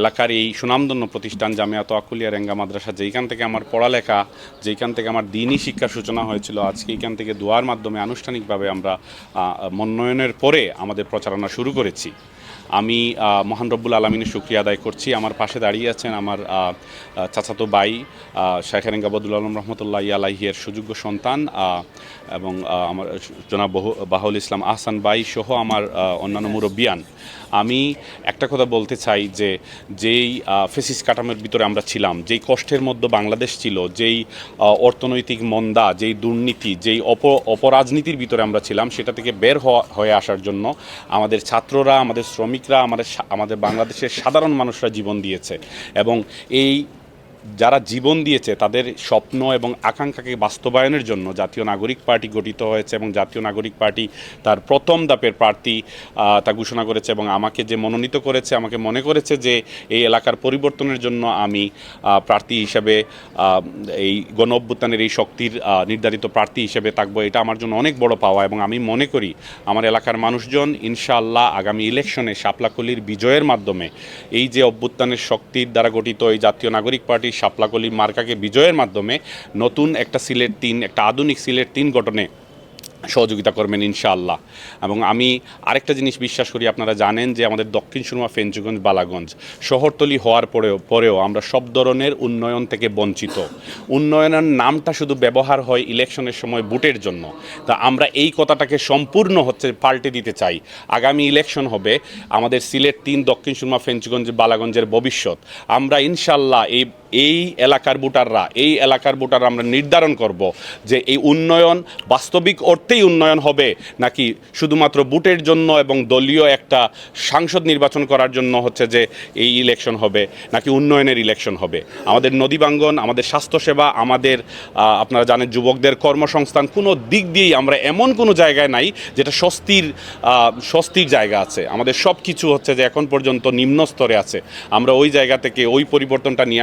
এলাকার এই সুনামধন্য প্রতিষ্ঠান জামিয়াত আকুলিয়া রেঙ্গা মাদ্রাসা, যেইখান থেকে আমার পড়ালেখা, যেইখান থেকে আমার দিনই শিক্ষার সূচনা হয়েছিল, আজকে এইখান থেকে দোয়ার মাধ্যমে আনুষ্ঠানিকভাবে আমরা মনোনয়নের পরে আমাদের প্রচারণা শুরু করেছি। আমি মহান রব্বুল আলমিনের শুক্রিয়া আদায় করছি। আমার পাশে দাঁড়িয়ে আছেন আমার চাচাতো বাই শাহেরেঙ্গা বদুল আলম রহমতুল্লাহ আলাহিয়ের সুযোগ্য সন্তান এবং আমার জনাব বহু- বাহুল ইসলাম আহসান বাই সহ আমার অন্যান্য মুরব্বিয়ান। আমি একটা কথা বলতে চাই যে, যেই ফেসিস কাটামের ভিতরে আমরা ছিলাম, যেই কষ্টের মধ্যে বাংলাদেশ ছিল, যেই অর্থনৈতিক মন্দা, যেই দুর্নীতি, যেই অপ, অপরাজনীতির ভিতরে আমরা ছিলাম, সেটা থেকে বের হয়ে আসার জন্য আমাদের ছাত্ররা, আমাদের শ্রমিকরা আমাদের আমাদের বাংলাদেশের সাধারণ মানুষরা জীবন দিয়েছে। এবং এই যারা জীবন দিয়েছে, তাদের স্বপ্ন এবং আকাঙ্ক্ষাকে বাস্তবায়নের জন্য জাতীয় নাগরিক পার্টি গঠিত হয়েছে এবং জাতীয় নাগরিক পার্টি তার প্রথম দাপের প্রার্থী তা ঘোষণা করেছে এবং আমাকে যে মনোনীত করেছে, আমাকে মনে করেছে যে এই এলাকার পরিবর্তনের জন্য আমি প্রার্থী হিসেবে এই গণ অভ্যুত্থানের এই শক্তির নির্ধারিত প্রার্থী হিসেবে থাকব। এটা আমার জন্য অনেক বড় পাওয়া এবং আমি মনে করি আমার এলাকার মানুষজন ইনশাআল্লাহ আগামী ইলেকশনে শাপলাকলির বিজয়ের মাধ্যমে এই যে অভ্যুত্থানের শক্তির দ্বারা গঠিত এই জাতীয় নাগরিক পার্টি শাপলাকলি মার্কাকে বিজয়ের মাধ্যমে নতুন একটা সিলেট তিন, একটা আধুনিক সিলেট তিন গঠনে সহযোগিতা করবেন ইনশাআল্লাহ। এবং আমি আরেকটা জিনিস বিশ্বাস করি, আপনারা জানেন যে আমাদের দক্ষিণ সুরমা, ফেঞ্চুগঞ্জ, বালাগঞ্জ শহরতলি হওয়ার পরেও পরেও আমরা সব ধরনের উন্নয়ন থেকে বঞ্চিত। উন্নয়নের নামটা শুধু ব্যবহার হয় ইলেকশনের সময় বুটের জন্য। তা আমরা এই কথাটাকে সম্পূর্ণ হচ্ছে পাল্টে দিতে চাই। আগামী ইলেকশন হবে, আমাদের সিলেট তিন, দক্ষিণ সুরমা, ফেঞ্চুগঞ্জ, বালাগঞ্জের ভবিষ্যৎ। আমরা ইনশাল্লাহ এই এই এলাকার ভোটাররা, এই এলাকার ভোটাররা আমরা নির্ধারণ করব যে এই উন্নয়ন বাস্তবিক অর্থেই উন্নয়ন হবে নাকি শুধুমাত্র ভোটের জন্য এবং দলীয় একটা সাংসদ নির্বাচন করার জন্য হচ্ছে যে এই ইলেকশন হবে নাকি উন্নয়নের ইলেকশন হবে। আমাদের নদীবাঙ্গন আমাদের স্বাস্থ্যসেবা, আমাদের আপনারা জানেন যুবকদের কর্মসংস্থান, কোনো দিক দিয়েই আমরা এমন কোনো জায়গায় নাই যেটা স্বস্তির স্বস্তির জায়গা আছে। আমাদের সব কিছু হচ্ছে যে এখন পর্যন্ত নিম্ন স্তরে আছে। আমরা ওই জায়গা থেকে ওই পরিবর্তনটা নিয়ে